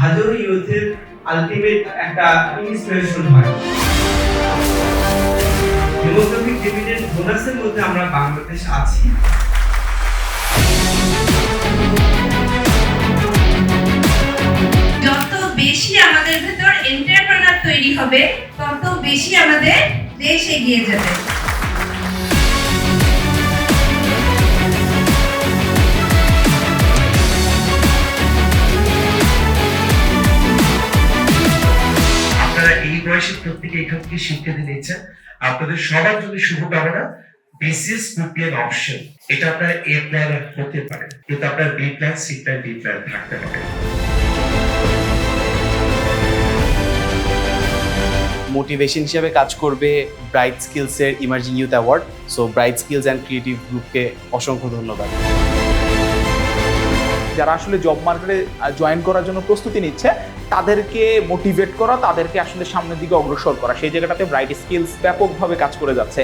হাজারো ইউথের আলটিমেট একটা ইন্সপিরেশন হয়। ডেমোগ্রাফিক বোনাসের মধ্যে আমরা বাংলাদেশ আছি। যত বেশি আমাদের ভেতর এন্টারপ্রেনার তৈরি হবে, তত বেশি আমাদের দেশ এগিয়ে যাবে। প্রত্যেকে এখান থেকে আপনাদের সবার জন্য শুভকামনা। বিসিএস অপশন এটা আপনার এ প্ল্যান হতে পারে কিন্তু আপনার B plan C plan D plan থাকতে পারে মোটিভেশন হিসেবে কাজ করবে bright স্কিলসের emerging youth award so bright skills and creative গ্রুপকে অসংখ্য ধন্যবাদ। যারা আসলে জব মার্কেটে জয়েন করার জন্য প্রস্তুতি নিচ্ছে, তাদেরকে মোটিভেট করা, তাদেরকে আসলে সামনের দিকে অগ্রসর করা। সেই জায়গাটাতে ব্রাইট স্কিলস ব্যাপকভাবে কাজ করে যাচ্ছে।